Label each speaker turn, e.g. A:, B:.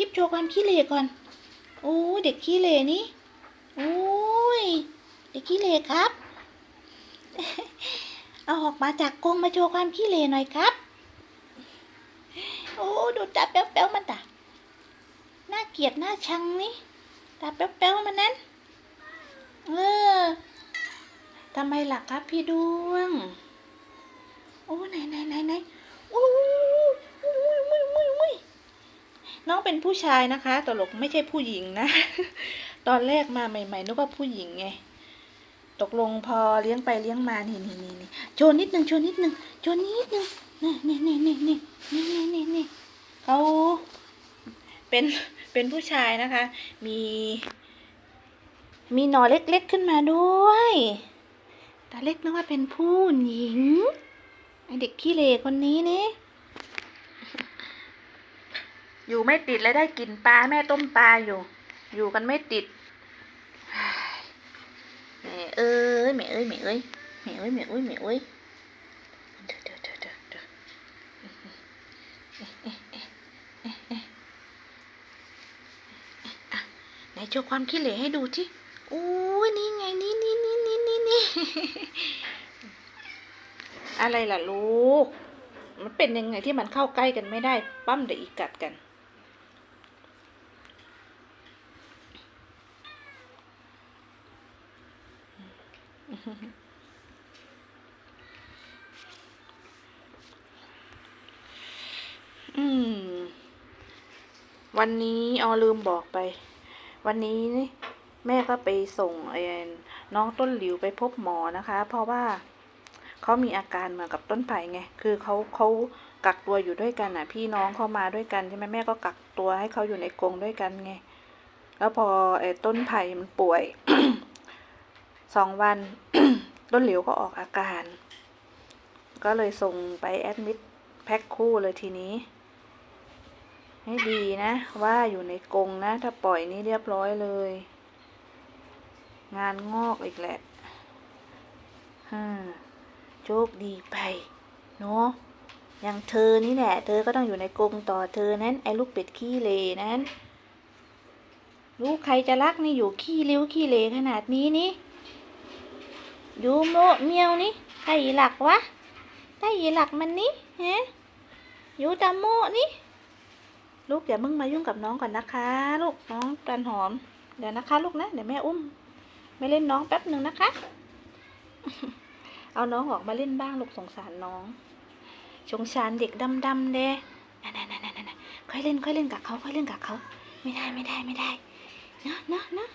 A: คลิปโชว์ความขี้เหร่ก่อน โอ้เด็กขี้เหร่นี่ โอ้ย เด็กขี้เหร่ครับ เอาออกมาจากกรงมาโชว์ความขี้เหร่หน่อยครับ โอ้ดูตาแป๊วๆมันตาน่าเกลียดน่าชังนี่ ตาแป๊วๆมันนั้น เออทำไมล่ะครับพี่ดวง โอ้ไหนไหนไหนไหนโอ้ยโอ้ยโอ้ยโอ้ยโอ้ย น้องเป็นผู้ชายนะคะ ตลกไม่ใช่ผู้หญิงนะ ตอนแรกมาใหม่ๆนึกว่าผู้หญิงไง ตกลงพอเลี้ยงไปเลี้ยงมานี่นี่นี่นี่โชว์นิดนึงโชว์นิดนึงโชว์นิดนึงนี่นี่นี่นี่นี่นี่นี่นี่นี่เขาเป็นเป็นผู้ชายนะคะ มี มีหนอเล็กๆขึ้นมาด้วยตาเล็กนึกว่าเป็นผู้หญิงไอเด็กขี้เหร่คนนี้นี่ อยู่ไม่ติดเลยได้กลินปลาแม่ต้มปลาอยู่ อยู่กันไม่ติดแม่เอ้ยแม่เอ้ยแม่เอ้ยแม่เอ้ยแม่เอ้ยแม่เอ้ยเดี๋ยวเดี๋ยวเดี๋ยวเดี๋ยวเดี๋ยวอะไหนโชว์ความขี้เหร่ให้ดูที่โอ้นี่ไงนี่นี่นี่นี่นี่นี่อะไรล่ะลูก มันเป็นยังไงที่มันเข้าใกล้กันไม่ได้ ปั้มเดี๋ยวอีกกัดกัน อืม วันนี้ออลืมบอกไป วันนี้นี่แม่ก็ไปส่งไอ้น้องต้นหลิวไปพบหมอนะคะ เพราะว่าเขามีอาการเหมือนกับต้นไผ่ไง คือเขาเขากักตัวอยู่ด้วยกันอะ พี่น้องเขามาด้วยกันใช่ไหมแม่ก็กักตัวให้เขาอยู่ในกรงด้วยกันไง แล้วพอไอ้ต้นไผ่มันป่วย สองวันต้นหลิวก็ออกอาการ ก็เลยส่งไปแอดมิดแพ็คคู่เลยทีนี้ให้ดีนะ ว่าอยู่ในกรงนะ ถ้าปล่อยนี่เรียบร้อยเลย งานงอกอีกแหละฮึโชคดีไป เนาะอย่างเธอนี่แหละ เธอก็ต้องอยู่ในกรงต่อเธอนั้น ไอ้ลูกเป็ดขี้เลนั้นลูกใครจะรักนี่อยู่ขี้เลี้ยวขี้เลขนาดนี้นี่ ยู่โมเมียวนี่ใครหลักวะใครหลักมันนี่ฮะอยู่ตาโมนี่ลูกอย่ามึงมายุ่งกับน้องก่อนนะคะ ลูกน้องจันหอม เดี๋ยวนะคะ ลูกนะเดี๋ยวแม่อุ้มไม่เล่นน้องแป๊บหนึ่งนะคะ เอาน้องออกมาเล่นบ้างลูกสงสารน้องสงสารเด็กดำๆเด้นั่นนั่นนั่นนั่นค่อยเล่นค่อยเล่นกับเขาค่อยเล่นกับเขาไม่ได้ไม่ได้ไม่ได้เนาะเนาะเนาะ